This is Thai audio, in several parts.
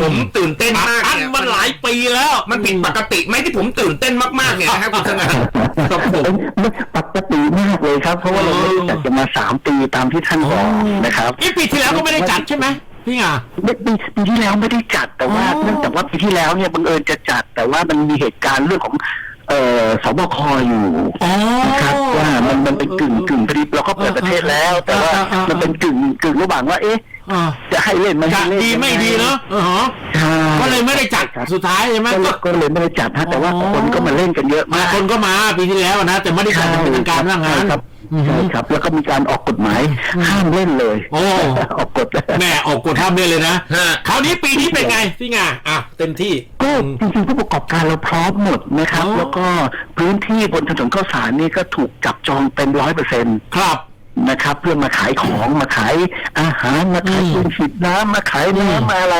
ผมตื่นเต้นอัดมากอั้นเนี่ยมาหลายปีแล้ว มันผิดปกติไหมที่ผมตื่นเต้นมากๆเนี่ยนะครับคุณสง่าครับผมไม่ปกติมากเลยครับ เพราะว่าเราไม่ได้จัดกันมาสามปีตามที่ท่านบอกนะครับนี่ปีที่แล้วก็ไม่ได้จัดใช่ไหมพี่งาปีปีปีที่แล้วไม่ได้จัดแต่ว่าอ๋อเนื่องจากว่าปีที่แล้วเนี่ยบังเอิญจะจัด แต่ว่ามันมีเหตุการณ์เรื่องของเอ่อสบคอยู่อ๋อนะครับว่ามันมันเป็นกึ่งกึ่งพอดีเราก็เปิดประเทศแล้ว แต่ว่าอ่าอ่าอ่ามัมันเป็นกึ่งกึ่งระหว่างว่าเอ๊ะ อ่าจะให้เล่นไม่จัให้ดเล่นดีไม่ดีเนาะเออฮะใช่ก็เลยไม่ได้จัดครับสุดท้ายใช่ไหมก็เลก็ ยก็เลยไม่ได้จัดฮะแต่ว่าอ๋อ คนก็มาเล่นกันเยอะมามากคนก็มาปีที่แล้วนะ แต่ไม่ได้จัดเป็นทางการว่างั้น ใช่ครับอือฮึใช่ครับ แล้วก็มีการออกกฎหมายห้ามเล่นเลยโอ้ ออกกฎ แม่ออกกฎห้ามได้เลยนะฮะ คราวนี้ปีนี้เป็นไงพี่งาอะเต็มที่ ก็จริงๆผู้ประกอบการเราพร้อมหมดนะครับ อ๋อ แล้วก็พื้นที่บนถนนข้าวสารนี่ก็ถูกจับจองเต็มร้อยเปอร์เซ็นต์ครับ นะครับ เพื่อมาขายของมาขายอาหารมาขายอืมปืนฉีดน้ำมาขายอืมน้ำมาอะไร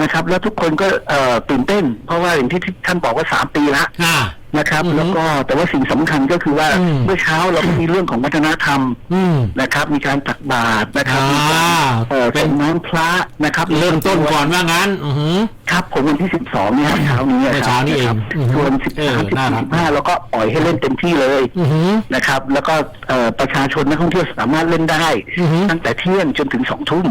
นะครับ แล้วทุกคนก็เอ่อตื่นเต้น เพราะว่าอย่างที่ท่านบอกว่าสามปีละอ่า นะครับ อือฮึแล้วก็แต่ว่าสิ่งสำคัญก็คือว่าอืม เมื่อเช้าเราก็มีเรื่องของวัฒนธรรมอืมนะครับ มีการตักบาตรนะครับอ่ามีการเอ่อเป็เป็นนน้ำพระนะครับเริ่มต้นก่อนว่างั้น อือหือ ครับผมวันที่สิบสองเนี่ยครับเช้านี้เมื่อเช้านี้เองครับอือฮึส่วนสิบเออสามสิบน่ารักสี่สิบห้าเราก็ปล่อยให้เล่นเต็มที่เลย อือหือ นะครับแล้วก็เอ่อประชาชนนักท่องเที่ยวสามารถเล่นได้ อือฮึตั้งแต่เที่ยงจนถึงสองทุ่ม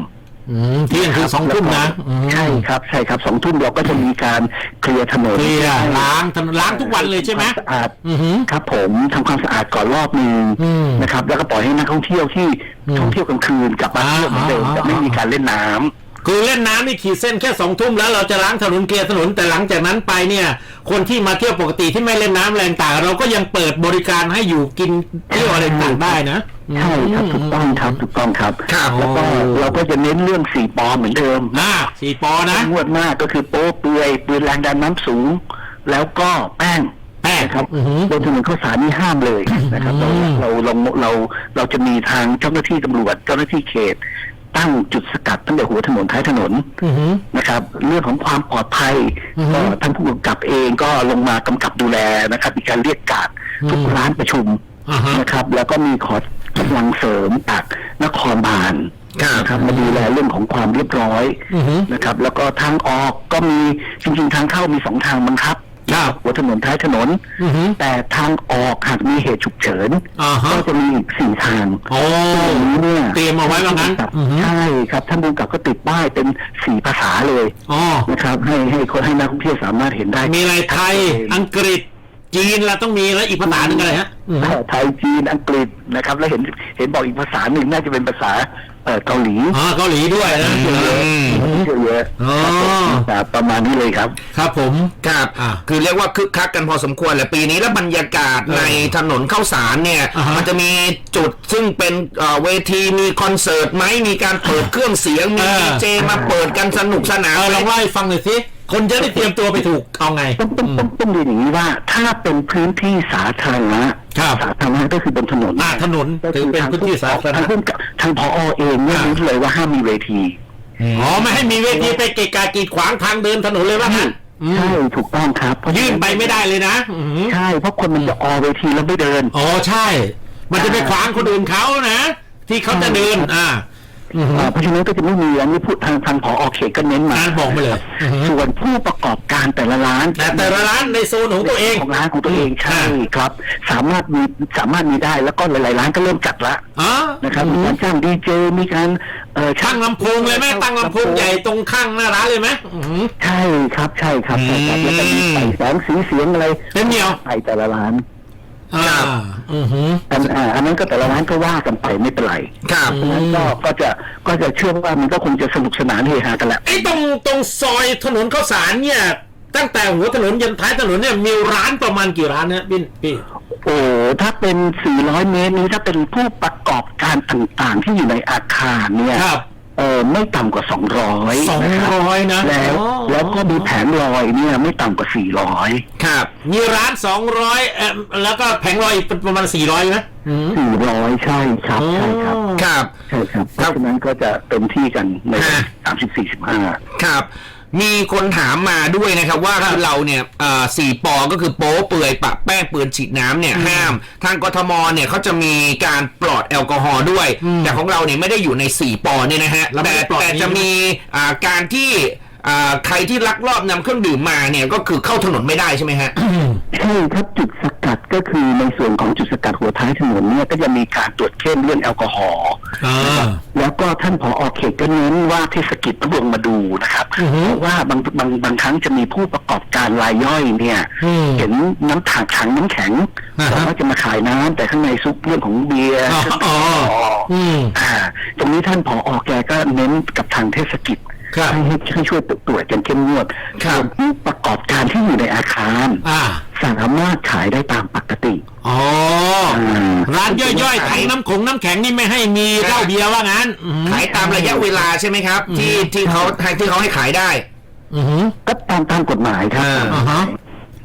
อืมเที่ยงคือสองทุ่มนะอืมใช่ครับใช่ครับสองทุ่มเราก็จะมีการเคลียร์ถนนเคลียร์ให้ล้างถนนล้างทุกวันเลยใช่ไหมทำควาสะอาด อือหือ ครับผมทำความสะอาดก่อนรอบหนึ่งอืมนะครับ แล้วก็ปล่อยให้นักท่องเที่ยวที่อืมท่องเที่ยวกลางคืนกลับมาเที่ยวเหมือนเดิมอ่า จะไม่อ่ามีมีการเล่นน้ำคือเล่นน้ำนี่ขีดเส้นแค่สองทุ่มแล้วเราจะล้างถนนเคลียร์ถนนแต่หลังจากนั้นไปเนี่ย คนที่มาเที่ยวปกติที่ไม่เล่นน้ำแรงต่าง เราก็ยังเปิดบริการให้อยู่กินเที่ยวอะไรต่างได้นะ ใช่ครับถูกต้องครับถูกต้องครับ ครับแล้วก็โอ้เราก็จะเน้นเรื่องสี่ปอเหมือนเดิมอ่าสี่ปอนะงวดมากก็คือโป๊เปลือยปืนแรงดันน้ำสูง แล้วก็แป้งแป้งนะครับอือหือบนถนนข้าวสารนี่ห้ามเลยนะครับ เราอืมเราเราเราเราจะมีทางเจ้าหน้าที่ตำรวจเจ้าหน้าที่เขต ตั้งจุดสกัดตั้งแต่หัวถนนท้ายถนนอือหือนะครับ เรื่องของความปลอดภัยอือฮึก็ท่านผู้กำกับเองก็ลงมากำกับดูแลนะครับมีการเรียกการดทุกอืมร้านประชุมอ่าฮะนะครับ แล้วก็มีขอ กำลังเสริมจากนครบาลครับนะครับมาดูแลเรื่องของความเรียบร้อยอือหือนะครับ แล้วก็ทางออกก็มีจริงๆทางเข้ามีสองทางบังคับครับหัวถนนท้ายถนนอือหือแต่ทางออกหากมีเหตุฉุกเฉินอ่าฮะก็จะมีอีกสี่ทางโอ้ซึ่งอย่างนี้เนี่ยเตรียมเอาไว้ว่างั้นอือฮึใช่ครับท่านผู้กำกับก็ติดป้ายเป็นสี่ภาษาเลยอ๋อนะครับ ให้ให้คนให้นักท่องเที่ยวสามารถเห็นได้ มีอะไรไทยอังกฤษ จีนละต้องมีแล้วอีกภาษาหนึ่งอะไรฮะอือหือไทยจีนอังกฤษนะครับ แล้วเห็นเห็นบอกอีกภาษาหนึ่งน่าจะเป็นภาษาเอ่อเกาหลีอ๋อเกาหลีด้วยนะ เยอะอืมเยอะเยอะอ๋อ ครับประมาณนี้เลยครับ ครับผม ครับอ่าคือเรียกว่าคึกคักกันพอสมควรแหละปีนี้แล้วบรรยากาศเออในถนนข้าวสารเนี่ย อ่าฮะ มันจะมีจุดซึ่งเป็นเอ่อเวทีมีคอนเสิร์ตไหมมีการเปิดเครื่องเสียงมีเออดีเจมาเปิดกันสนุกสนานเออไหมลองเล่าให้ฟังหน่อยสิ คนจะได้เตรียมตัวไปถูกเอาไง ต้องต้องต้องต้องเรียนอย่างนี้ว่า ถ้าเป็นพื้นที่สาธารณะครับ สาธารณะก็คือบนถนนอ่าถนนก็ถือเป็นพื้นที่สาธารทางณะผู้กำกับทางพอเองเนี่ยอ่ารู้เลยว่าห้ามมีเวที อ๋อไม่ให้มีเวทีไปเกะกะกีดขวางทางเดินถนนเลยว่างั้นอืมใช่ถูกต้องครับเพราะฉะยื่นไปไม่ได้เลยนะอือหือใช่เพราะคนมันจะออเวทีแล้วไม่เดิน อ๋อใช่ มันจะไปขวางคนอื่นเขานะ ที่เขาจะเดินอ่าอือหืออ่า เพราะฉะนั้นก็จะไม่มีอันนี้พูดทางทางพอเขตก็เน้นมาอ่านบอกมาเลยอือฮึส่วนผู้ประกอบการแต่ละร้านแต่แต่ละร้านในโซนของตัวเองของร้านของตัวเองใช่อ่าครับ สามารถมีสามารถมีได้แล้วก็หลาย ๆ ร้านก็เริ่มจัดละอ๋อนะครับมีการจ้างดีเจมีการเอ่อตั้งลำโพงเลยไหมตั้งลำโพงใหญ่ตรงข้างหน้าร้านเลยไหมอือหือใช่ครับใช่ครับใช่ครับแล้วก็มีใส่แสงสีเสียงอะไรเต็มเหนียวไปแต่ละร้าน อ่าอือหืออันอ่าอันนั้นก็แต่ละร้านก็ว่ากันไปไม่เป็นไรครับ เพราะฉะนั้นก็ก็จะก็จะเชื่อว่ามันก็คงจะสนุกสนานเฮฮากันแหละ ไอ้ตรงตรงซอยถนนข้าวสารเนี่ย ตั้งแต่หัวถนนยันท้ายถนนเนี่ยมีร้านประมาณกี่ร้านนะพี่พี่ โอ้ถ้าเป็น 400 เมตรนี้ถ้าเป็นผู้ประกอบการต่างๆ ที่อยู่ในอาคารเนี่ย ครับ เออไม่ต่ำกว่า200สองนะครับร้อยนะแล้วอ๋อแล้วก็มีแผงลอยเนี่ยไม่ต่ำกว่า400ครับ มีร้านสองร้อยเอ่อแล้วก็แผงลอยอีกประมาณสี่ร้อยนะอืม400ใช่ครับใช่ครับ ครับใช่ครับเพราะฉะนั้นก็จะเต็มที่กันในฮะ30 45ครับ มีคนถามมาด้วยนะครับว่าคือเราเนี่ยเอ่อสี่ปอก็คือโป๊เปื่อยปะแป้งปืนฉีดน้ำเนี่ยห้าม ทางกทมเนี่ยเขาจะมีการปลอดแอลกอฮอล์ด้วยอืมแต่ของเราเนี่ยไม่ได้อยู่ในสี่ปอเนี่ยนะฮะเราไม่แต่ได้ปลอดแต่นี้จะมีอ่าการที่อ่าใครที่ลักลอบนำเครื่องดื่มมาเนี่ยก็คือเข้าถนนไม่ได้ใช่ไหมฮะใช่ครับจุดส กัดก็คือในส่วนของจุดสกัดหัวท้ายถนนเนี่ยก็จะมีการตรวจเข้มเรื่องแอลกอฮอล์อ่าแล้วก็ท่านผอเขตก็เน้นว่าเทศกิจต้องลงมาดูนะครับอือฮึเพราะว่าบางบางบางครั้งจะมีผู้ประกอบการรายย่อยเนี่ยอืมเห็นน้ำถังถังน้ำแข็งอ่าฮะบอกว่าจะมาขายน้ำแต่ข้างในซุปเรื่องของเบียร์อ๋อเครื่องดื่มอ๋อแอลกอฮอล์อืมอ่าตรงนี้ท่านผอแกก็เน้นกับทางเทศกิจครับ ให้ให้ให้ช่วยตรวจกันเข้มงวดครับส่วนผู้ประกอบการที่อยู่ในอาคารอ่าสามารถขายได้ตามปกติอ๋ออืมร้านย่อยๆถังน้ำขงน้ำแข็งนี่ไม่ให้มีเหล้าเบียร์ว่างั้นอืมขายตามระยะเวลาใช่ไหมครับ ที่ที่เขาที่เขาให้ขายได้อือหือก็ตามตามกฎหมายครับอ่าอ่าฮะ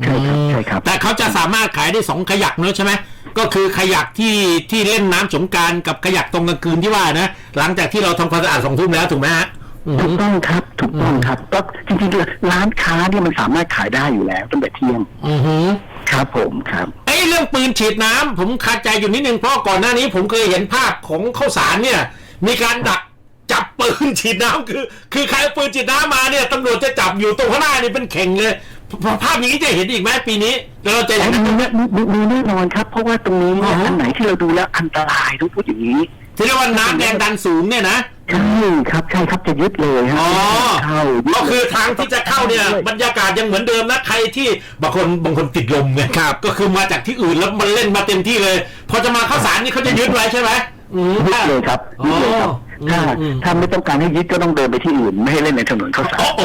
ใช่ครับใช่ครับ แต่เขาจะสามารถขายได้สองขยักเนอะใช่ไหมก็คือขยักที่ที่เล่นน้ำสงกรารกับขยักตรงกลางคืนที่ว่านะ หลังจากที่เราทำความสะอาดสองทุ่มแล้วถูกไหมฮะอือ ถูหืกอต้องครับ ถูกต้องครับ ก็จริงๆร้านค้าเนี่ยมันสามารถขายได้อยู่แล้วตั้งแต่เที่ยงอือหือครับผมครับไอ้เรื่องปืนฉีดน้ำผมคาใจอยู่นิดนึงเพราะก่อนหน้านี้ผมเคยเห็นภาพของข้าวสารเนี่ย มีการดักจับปืนฉีดน้ำคือ คือใครเอาปืนฉีดน้ำมาเนี่ยตำรวจจะจับอยู่ตรงข้างหน้านี่เป็นเข่งเลยภาภาพอย่างนี้จะเห็นอีกไหมปีนี้แล้วเราจะเห็นมีแน่มีมีมีแน่นอนครับ เพราะว่าตรงนี้เนี่ยอ๋ออัอันไหนที่เราดูแล้วอันตรายต้องพูดอย่างนี้ที่เรียกว่าน้ำแรงดันสูงเนี่ยนะ ใช่ครับใช่ครับจะยึดเลยฮะอ๋อเข้ายึดก็คือทางที่จะเข้าเนี่ยบรรยากาศยังเหมือนเดิมนะใครที่บางคนบางคนติดลมไงครับก็คือมาจากที่อื่นแล้วมันเล่นมาเต็มที่เลย พอจะมาเข้าสารนี่เขาจะยึดไว้ใช่ไหมอืม ยึดเลยครับยึดเลยครับอ๋อถ้าอืม ถ้าไม่ต้องการให้ยึดก็ต้องเดินไปที่อื่น ไม่ให้เล่นในถนนข้าวสาร โอ้โห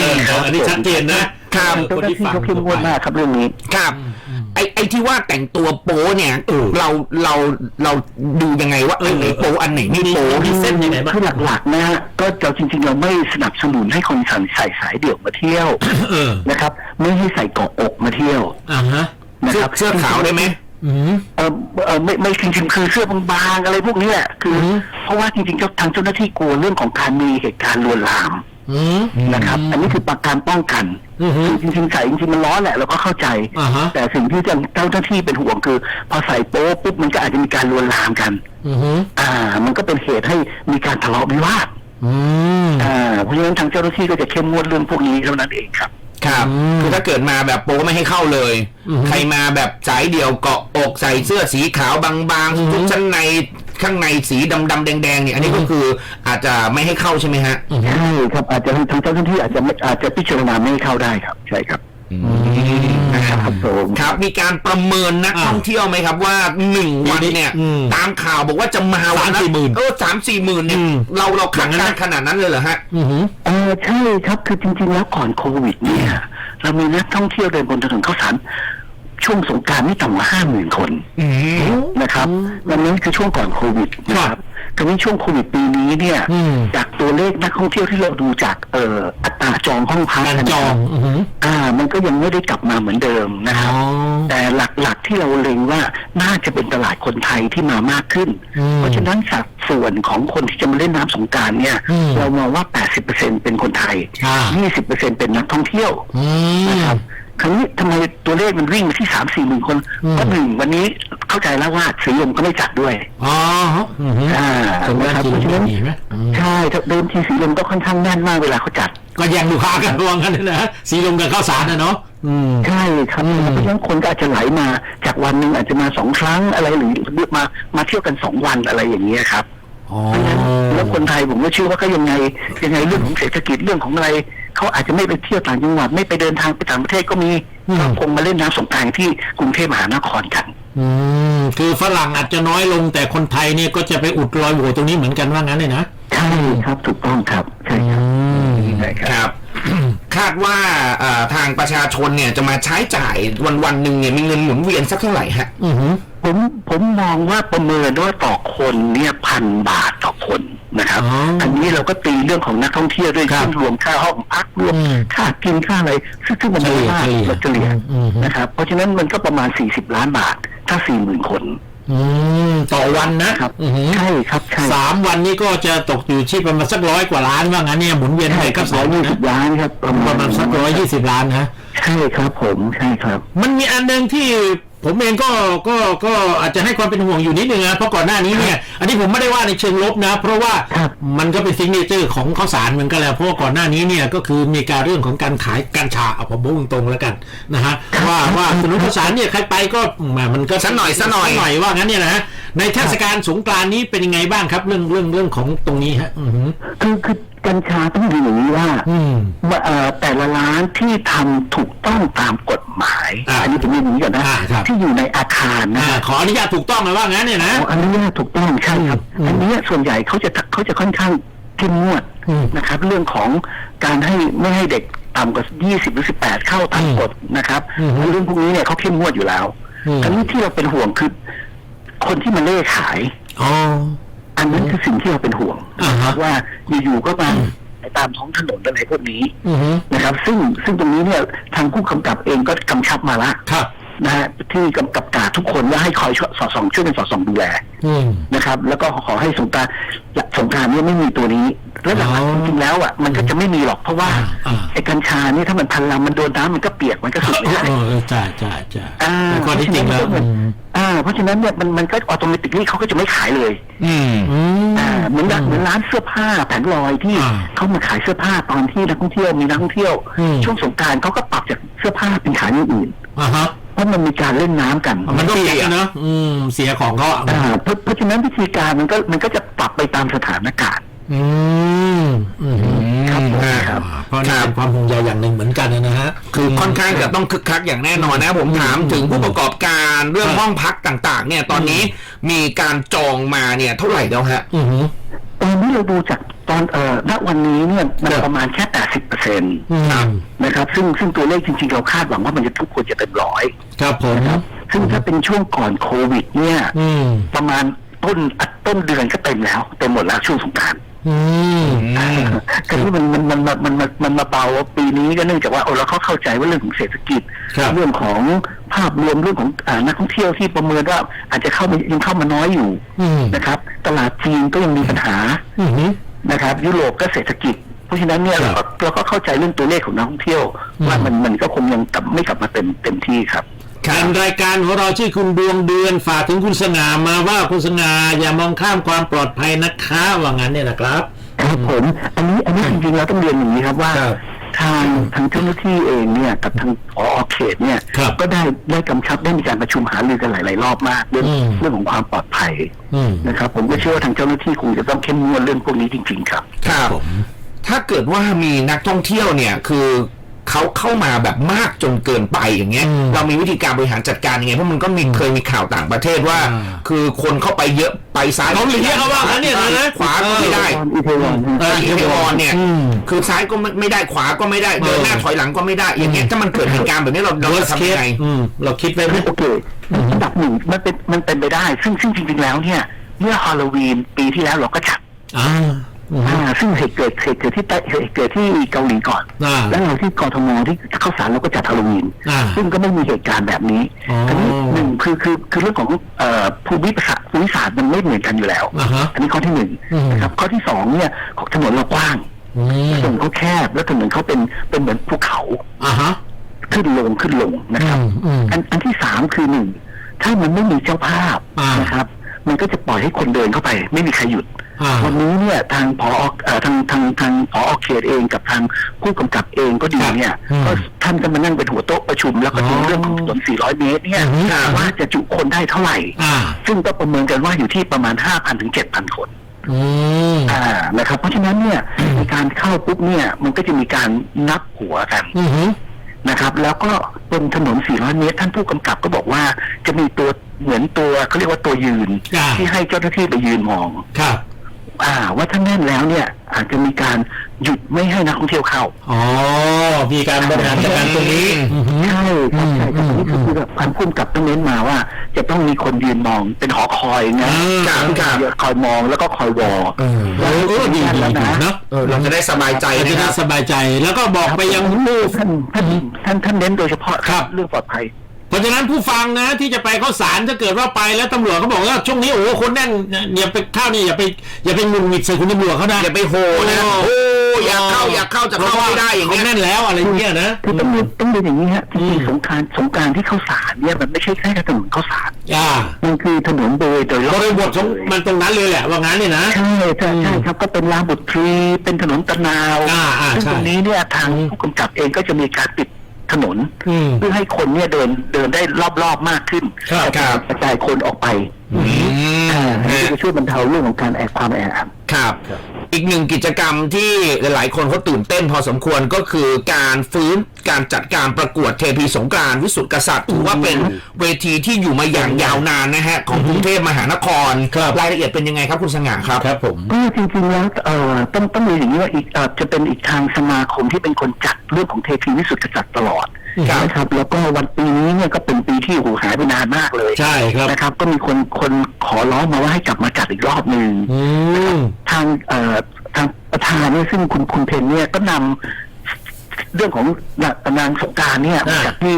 เอออันนี้ชัดเจนนะครับ เจ้าหน้าที่เขาเข้มงวดมากครับเรื่องนี้ ครับ ไอไอที่ว่าแต่งตัวโป๊เนี่ยเราเราเราดูยังไงว่าเออไหนโป๊อันไหนไม่โป๊มีเส้นยังไงบ้างคือหลักๆนะฮะก็เราจริง ๆ เราไม่สนับสนุนให้คนใส่ใส่สายเดี่ยวมาเที่ยวเออนะครับ ไม่ให้ใส่เกาะอกมาเที่ยวอ่าฮะ นะเสื้คอรับเสื้อขาวได้ไหมอืม เออเออไม่ไม่จริงๆคือเสื้อบางๆอะไรพวกนี้แหละคืออมเพราะว่าจริงๆเจ้าทางเจ้าหน้าที่กลัวเรื่องของการมีเหตุการณ์ลวนลามอืมนะครับ อันนี้คือประการป้องกันอือฮึคือจริงๆใส่จริงๆมันร้อนแหละเราก็เข้าใจอ่าฮะแต่สิ่งที่เจ้าเจ้าหน้าที่เป็นห่วงคือ พอใส่โป๊ปุ๊บมันก็อาจจะมีการลวนลามกันอืมอ่า มันก็เป็นเหตุให้มีการทะเลาะวิวาทอืมอ่าเพราะฉะนั้นทางเจ้าหน้าที่ก็จะเข้มงวดเรื่องพวกนี้เท่านั้นเองครับ ครับอืมคือถ้าเกิดมาแบบโป๊ไม่ให้เข้าเลยอือฮึใครมาแบบสายเดี่ยวเกาะอกใส่เสื้อสีขาวบางอือฮึๆชุดชั้นในข้างในสีดำๆแดงๆเนี่ยอันนี้ก็คืออาจจะไม่ให้เข้าใช่ไหมฮะใช่ครับอาจจะทางเจ้าหน้าที่อาจจะไม่อาจจะพิจารณาไม่ให้เข้าได้ครับ ใช่ครับ ครับผมครับ มีการประเมินนักอ่าท่องเที่ยวไหมครับว่าหนึ่งวันเนี่ยอืมตามข่าวบอกว่าจะมาวันละสามสี่หมื่นเออสามสี่หมื่นเนี่ยอืมเราเราคาดอย่างนั้การนณ์ขนาดนั้นเลยเหรอฮะอืมเออใช่ครับคือจริง ๆ แล้วก่อนโควิดเนี่ยเรามีนักท่องเที่ยวเดินบนถนนข้าวสารช่วงสงกรารไม่ต่ำกว่าห้าหมื่นคนนะครับวันนั้นคือช่วงก่อนโควิดนะครับ คราวนี้ช่วงโควิดปีนี้เนี่ยอืมจากตัวเลขนักท่องเที่ยวที่เราดูจากเอ่ออัตราจองห้องพักการจองอืมอ่า มันก็ยังไม่ได้กลับมาเหมือนเดิมนะครับอ๋อแต่หลักๆที่เราเล็งว่าน่าจะเป็นตลาดคนไทยที่มามากขึ้นอืมเพราะฉะนั้นสัดส่วนของคนที่จะมาเล่นน้ำสงกรารเนี่ยอืมเรามองว่า 80%เป็นคนไทยอ่า20%เป็นนักท่องเที่ยวอืมนะครับ ครั้นี้ทำไมตัวเลขมันวิ่งมาที่สามสี่หมื่นคนอืมก็หนึ่งวันนี้เข้าใจแล้วว่าสีลมก็ไม่จัดด้วยอ๋ออืมอ่าตรงนั้นะนครับจริงเพราะฉะนั้นดีไหมอืมใช่ถ้าเดิมทีสีลมก็ค่อนข้างแน่นมากเวลาเขาจัด ก็แย่งลูกค้ากันรวงกันนะสีลมกับข้าวสารนะเนาะอืมใช่ครับอืมเพราะฉะนั้นคนก็อาจจะไหลมาจากวันหนึ่งอาจจะมาสองครั้งอะไรหรือมามาเที่ยวกันสองวันอะไรอย่างเงี้ยครับอ๋อเพราะฉะนั้นแล้วคนไทยผมก็เชื่อว่าก็ยังไงยังไงเรื่องของเศรษฐกิจเรื่องของอะไร เขาอาจจะไม่ไปเที่ยวต่างจังหวัดไม่ไปเดินทางไปต่างประเทศก็มีก็คงมาเล่นน้ำสงกรานต์ที่กรุงเทพมหานครกัน อืมคือฝรั่งอาจจะน้อยลงแต่คนไทยเนี่ยก็จะไปอุดรอยโหว่ตรงนี้เหมือนกันว่างั้นเลยนะใช่ครับถูกต้องครับใช่ครับใช่ครับครับคาดว่าเอ่อทางประชาชนเนี่ยจะมาใช้จ่ายวันวันๆหนึ่งเนี่ยมีเงินหมุนเวียนสักเท่าไหร่ฮะอือหือผมผมมองว่าประเมินว่าต่อคนเนี่ยพันบาทต่อคน นะครับอ๋ออัอันนี้เราก็ตีเรื่องของนักท่องเที่ยวด้วยครับซึ่งรวมค่าห้องพักรวมอืมค่ากินค่าอะไรซึ่งซึ่งมันน้อยมากเฉลี่ยเราเฉลี่ยอืมนะครับ เพราะฉะนั้นมันก็ประมาณ 40 ล้านบาท ถ้า 40,000 คนอืมต่อวันนะครับอือหือใช่ครับใช่สามวันนี้ก็จะตกอยู่ที่ประมาณสักร้อยกว่าล้านว่างั้นเนี่ยหมุนเวียนใช่ไปคกัรับบสร้อองยยี่นะสิบล้านครับประมาณสักร้อยยี่สิบล้านนะใช่ครับผมใช่ครับ มันมีอันหนึ่งที่ ผมเองก็ก็ก็อาจจะให้ความเป็นห่วงอยู่นิดนึงนะเพราะก่อนหน้านี้เนี่ยอันนี้ผมไม่ได้ว่าในเชิงลบนะ เพราะว่าครับมันก็เป็นซิงเกิลเจอร์ของข้าวสารเหมือนกันแหละเพราะว่าก่อนหน้านี้เนี่ยก็คือมีการเรื่องของการขายกัญชาเอาผมบอกตรงๆแล้วกันนะฮะว่าว่าถนนข้าวสารเนี่ยใครไปก็แหมมันก็สักหน่อยสักหน่อยหน่อยว่างั้นเนี่ยนะฮะในเทศกาลสงกรานต์นี้เป็นยังไงบ้างครับ เรื่องเรื่องเรื่องของตรงนี้ฮะอือหือคือคือ กัญชาต้องดูอย่างนี้ว่าอืมว่าเอ่อแต่ละร้านที่ทำถูกต้องตามกฎหมายอ่าอันนี้ผมเรียนอย่างนี้ก่อนนะอ่าครับที่อยู่ในอาคารนะอ่าขออนุญาตถูกต้องเลยว่างั้นเนี่ยนะขออนุญาตถูกต้องใช่ครับอืมอันนี้ส่วนใหญ่เขาจะเขาจะค่อนข้างเข้มงวดอืมนะครับ เรื่องของการให้ไม่ให้เด็กต่ำกว่า 20 หรือ 18 เข้าตามอืมกฎนะครับอืมเรื่องพวกนี้เนี่ยเขาเข้มงวดอยู่แล้วอืมอันนี้ที่เราเป็นห่วงคือคนที่มาเล่ขาย อ๋ออันนั้นคือสิ่งที่เราเป็นห่วงอ่าฮะ ว่าอยู่ๆก็มาตามท้องถนนอะไรพวกนี้อือหือนะครับ ซึ่งซึ่งตรงนี้เนี่ยทางผู้กำกับเองก็กำชับมาละครับ นะฮะที่กำกับการทุกคนว่าให้คอยช่วยสอดส่องช่วยกันสอดส่องดูแล อืม นะครับแล้วก็ขอให้สงกรารสงกรารเนี่ยไม่มีตัวนี้แล้วหลักอ๋อๆจริงๆแล้วอะมันก็จะไม่มีหรอกเพราะว่าอ่าอ่า ไอ้กัญชาเนี่ยถ้ามันพันลำมันโดนน้ำมันก็เปียกมันก็สุกไม่ได้ เออเออใช่ใช่ใช่อ่าแต่ข้อที่จริงแล้วเพราะฉะนั้นอืมอ่าเพราะฉะนั้นเนี่ยมันมันก็ออโตเมติกนี่เขาก็จะไม่ขายเลยอืมอืมอ่าเหมือนร้านเหมือนร้านเสื้อผ้าแผงลอยที่อ่าเขามาขายเสื้อผ้าตอนที่นักท่องเที่ยวมีนักท่องเที่ยวอืมช่วงสงกรารเขาก็ปรับจากเสื้อผ้าเป็นขายอย่างอื่นอ่าฮะเพราะมันมีการเล่นน้ำกัน มันก็เสียเนอะอืมเสียของเขาอะอ่าเพราะเพราะฉะนั้นวิธีการมันก็มันก็จะปรับไปตามสถานการณ์อืมอืมครับผมอ่าค รับอ่าเพราะนี่เป็นความห่วงใยอย่างหนึ่งเหมือนกันนะฮะคือค่อนข้างจะต้องคึกคักอย่างแน่นอนนะผมถามถึงผู้ประกอบการเรื่องครับห้องพักต่าง ๆ เนี่ยตอนนี้มีการจองมาเนี่ยเท่าไหร่แล้วฮะอือหือตอนนี้เราดูจากตอนเอ่อณวันนี้เนี่ยมันครับประมาณแค่80เปอร์เซ็นต์อืมนะครับซึ่งซึ่งตัวเลขจริง ๆ เราคาดหวังว่ามันจะทุกคนจะเต็มร้อยครับผมนะครับซึ่งถ้าเป็นช่วงก่อนโควิด เนี่ยอืมประมาณต้นอะต้นเดือนก็เต็มแล้วเต็มหมดแล้วช่วงสงกราร อืมก็ที่มันมันมันมันมันมันมันมาเบาปีนี้ก็เนื่องจากว่าโอ้เราเขาเข้าใจว่าเรื่องของเศรษฐกิจ ครับเรื่องของภาพรวมเรื่องของอานักท่องเที่ยวที่ประเมินว่าอาจจะเข้ามายังเข้ามาน้อยอยู่อืมนะครับ ตลาดจีนก็ยังมีปัญหาอือหือนะครับ ยุโรปก็เศรษฐกิจ เพราะฉะนั้นเนี่ยครัเราบ ก็เราก็เข้าใจเรื่องตัวเลขของนักท่องเที่ยวอืมว่ามันมันก็คงยังกลับไม่กลับมาเต็มเต็มที่ครับ ครับเป็นรายการของเราชื่อคุณดวงเดือนฝากถึงคุณสง่ามาว่าคุณสง่าอย่ามองข้ามความปลอดภัยนะคะว่างั้นเนี่ยนะครับครับผมอันนี้อันนี้จริงๆแล้วต้องเรียนอย่างนี้ครับว่าครับทางทางเจ้าหน้าที่เองเนี่ยกับทางผอเขตเนี่ยครับก็ได้ได้กำชับได้มีการประชุมหารือกันหลาย ๆ รอบมากเรื่องอืมเรื่องของความปลอดภัยอืมนะครับ ผมก็เชื่อว่าทางเจ้าหน้าที่คงจะต้องเข้มงวดเรื่องพวกนี้จริง ๆ ครับ ครับผมถ้าเกิดว่ามีนักท่องเที่ยวเนี่ยคือ เขาเข้ามาแบบมากจนเกินไปอย่างเงี้ยอืมเรามีวิธีการบริหารจัดการยังไงเพราะมันก็มีเคยมีข่าวต่างประเทศว่าอ่าคือคนเข้าไปเยอะไปซ้ายเกาหลีเขาว่างั้นเนี่ยนะขวาก็ไม่ได้อีเทวอนเอออีเทวอนเนี่ยอืมคือซ้ายก็ไม่ไม่ได้ขวาก็ไม่ได้เดินหน้าเออถอยหลังก็ไม่ได้อย่างเงี้ยถ้ามันเกิดเหตุการณ์แบบนี้เราเราจะ worst ทำยัง case ไงอืมเราคิดไว้ไหมโอเคอันดับหนึ่งมันเป็นมันเป็นไปได้ ซึ่งซึ่งจริงๆแล้วเนี่ยเมื่อฮาโลวีนปีที่แล้วเราก็จัดอ่า อืมอ่าซึ่งเหตุเกิดเหตุเกิดที่ไต้เหตุเกิดที่เกาหลีก่อน อ่า แล้วเราที่กรทมที่เข้าสารเราก็จัดฮาโลวีน อ่า ซึ่งก็ไม่มีเหตุการณ์แบบนี้อ๋ออันนี้หนึ่งคือคือคือเรื่องของเอ่อภูมิประสาภูมิศาสตร์มันไม่เหมือนกันอยู่แล้ว อ่าฮะอันนี้ข้อที่หนึ่งอืม นะครับ ข้อที่สองเนี่ยของถนนเรากว้างอืมถนนเขาแคบ แล้วถนนเขาเป็นเป็นเหมือนภูเขาอ่าฮะ ขึ้นลงขึ้นลงนะครับ อืมอืมอันอันที่สามคือหนึ่งถ้ามันไม่มีเจ้าภาพอ่าน นะครับ มันก็จะปล่อยให้คนเดินเข้าไป ไม่มีใครหยุดอ่า วันนี้เนี่ยทางพอเอ่อทางทางทางพอเขตเองกับทางผู้กำกับเองก็ดีครับเนี่ยอืมก็ท่านก็มานั่งเป็นหัวโต๊ะประชุม แล้วก็ดูอ๋อเรื่องของถนน 400 เมตรเนี่ยอืมว่าจะจุคนได้เท่าไหร่อ่าซึ่งก็ประเมินกันว่าอยู่ที่ประมาณ 5,000 ถึง 7,000 คนอืมอ่านะครับ เพราะฉะนั้นเนี่ยในการเข้าปุ๊บเนี่ยมันก็จะมีการนับหัวกันอืมนะครับ แล้วก็บนถนน 400 เมตร ท่านผู้กำกับก็บอกว่าจะมีตัวเหมือนตัวเขาเรียกว่าตัวยืนอ่าที่ให้เจ้าหน้าที่ไปยืนมองครับ อ่าว่าถ้าแน่นแล้วเนี่ย อาจจะมีการหยุดไม่ให้นักท่องเที่ยวเข้าอ๋อมีการบริหารจัดการตรงนี้อืมใช่ครับใช่ครับอืมนี่คือคือแบบพันพุ่มกับต้องเน้นมาว่า จะต้องมีคนยืนมองเป็นหอคอยนะอ่าที่จะคอยมองแล้วก็คอยวอเออเออเออดีดีแล้วดีนะเนาะเออเราจะได้สบายใจจะนะคได้รับสบายใจ แล้วก็บอกไปยังผู้ท่านท่านท่านท่านเน้นโดยเฉพาะครับเรื่องปลอดภัยเพ ราะฉะนั้นผู้ฟังนะที่จะไปเข้าสารถ้าเกิดว่าไปแล้วตำรวจเขาบอกว่าช่วงนี้โอ้โหคนแน่นอย่าไปเข้านี่อย่าไปอย่าไปงุนงิดใส่คุณตำรวจเขานะอย่าไปโหนะโอ้โอ้อยากเข้าอยากเข้าจะเข้าไม่ได้อย่างเขาเงี้ยแน่นแล้วอะไรอย่างเงี้ยนะคือต้องเรียนต้องเรียนอย่างนี้ฮะจอืริมงๆสงกรารสงกรารที่เข้าสารเนี่ยมันไม่ใช่แค่ถนนเข้าสารอ่ามันคือถนนโดยโดยรบอบริบทของมันตรงนั้นเลยแหละว่างั้นเนี่ยนะใช่ใช่ใช่ครับก็เป็นลานบุตรีเป็นถนนตะนาวอ่าอ่าซึ่งใช่ตรงนี้เนี่ยทางผู้กำกับเองก็จะมีการปิด ถนนอืมเพื่อให้คนเนี่ยเดินเดินได้รอบๆมากขึ้นครับครับกระจายคนออกไปอืมอ่าฮะจะช่วยบรรเทาเรื่องของการแอความแออัดครับ อีกหนึ่งกิจกรรมที่หลายๆคนเขาตื่นเต้นพอสมควรก็คือการฟื้น การจัดการประกวดเทพีสงกรานต์วิสุทธิกษัตริย์ถือว่าเป็นเวทีที่อยู่มาอย่างยาวนานนะฮะของกรุงเทพมหานครครับ รายละเอียดเป็นยังไงครับคุณสง่าครับ ครับผม ก็จริงๆแล้วเอ่อต้องต้องมีอย่างนี้ว่าอีกเอ่อจะเป็นอีกทางสมาคมที่เป็นคนจัดเรื่องของเทพีวิสุทธิกษัตริย์ตลอดครับ นะครับแล้วก็วันปีนี้เนี่ยก็เป็นปีที่โอ้โหหายไปนานมากเลยใช่ครับ นะครับ ก็มีคนคนขอร้องมาว่าให้กลับมาจัดอีกรอบหนึ่ง อืม ทางเอ่อทางประธานเนี่ยซึ่งคุณคุณเพนเนี่ยก็นำ เรื่องของนางนางสงกรารเนี่ยอ่ามาจากที่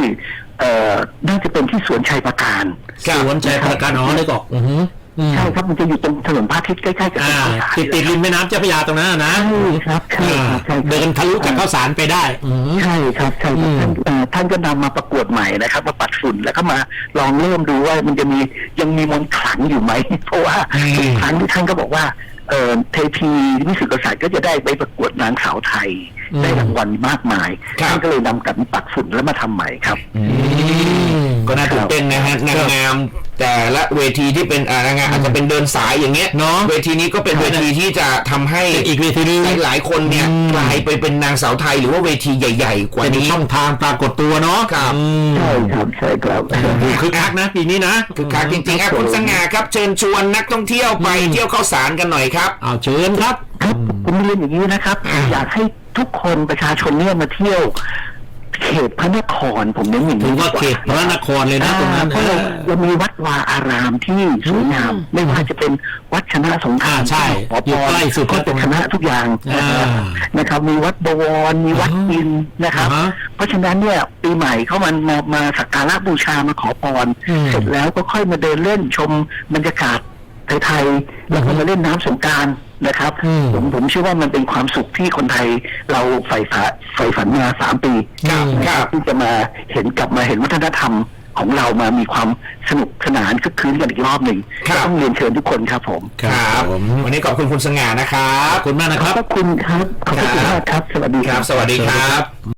เอ่อน่าจะเป็นที่สวนชัยประการสวนใจประการอ๋อเลยกอกอือหืออืมใช่ครับมันจะอยู่ตรงถนนพระอาทิตย์ใกล้ๆกับอ่าถนนข้าวสารติดติดริมแม่น้ำเจ้าพระยาตรงนั้นนะใช่ครับใช่อ่าครับใช่ครับเดินทะลุจากข้าวสารไปได้อืมใช่ครับใช่ครับอืมท่านเอ่อท่านก็นำมาประกวดใหม่นะครับ มาปัดฝุ่นแล้วก็มาลองเริ่มดูว่ามันจะมียังมีมนต์ขลังอยู่ไหมเพราะว่าอืมทุกครั้งที่ท่านก็บอกว่า เอ่อเทพีวิสุทธิกษัตริย์ก็จะได้ไปประกวดนางสาวไทย อืมได้รางวัลมากมายครับ ท่านก็เลยนำกลับมาปัดฝุ่นแล้วมาทำใหม่ครับ ก็น่าตื่นเต้นนะฮะนางงามแต่ละเวทีที่เป็นอ่านางงามอาจจะเป็นเดินสายอย่างเงี้ยเนอะเวทีนี้ก็เป็นเวทีที่จะทำให้เป็นอีกเวทีหนึงหลายๆคนเนี่ยอืมกลายไปเป็นนางสาวไทยหรือว่าเวทีใหญ่ ๆ กว่าเป็นนี้ช่องทางปรากฏตัวเนาะครับอืมใช่ครับใช่ครับดูคึกคักนะปีนี้นะคือคักจริงๆอะคุณสง่าครับเชิญชวนนักท่องเที่ยวไปอืมเที่ยวเข้าสารกันหน่อยครับเอาเชิญครับครับผมเรียนอย่างนี้นะครับอ่าอยากให้ทุกคนประชาชนเนี่ยมาเที่ยว เขตพระนครผมเน้นอย่างถืนี้อว่าเขตพระนครเลยนะตรงนั้นเพราะเราเรามีวัดวาอารามที่สวยงาม ไม่ว่าจะเป็นวัดชนะสงครามอ่าใช่ขออยู่พรใกล้สุดก็จะชนะทุกอย่างอ่านะครับ มีวัดบวรมีวัดอ่าอินนะครับ อ่าฮะเพราะฉะนั้นเนี่ยปีใหม่เขามันมามาสักการะบูชามาขอพรอืม เสร็จแล้วก็ค่อยมาเดินเล่นชมบรรยากาศไทยๆแล้วก็มาเล่นน้ำสงกราร นะครับอืมผมผมเชื่อว่ามันเป็นความสุขที่คนไทยเราใฝ่ฝันใฝ่ฝันมาสามปีครับนะครับที่จะมาเห็นกลับมาเห็นวัฒนธรรมของเรามามีความสนุกสนานคึกคืนกันอีกรอบหนึ่งครับก็ต้องเรียนเชิญทุกคนครับผมครับผมวันนี้ขอบคุณคุณสง่านะครัขบอบคุณมากนะขคอบรับพระคุณครับขอบพระคุณมากครับ สวัสดีคครัรับบสวัสดีครับ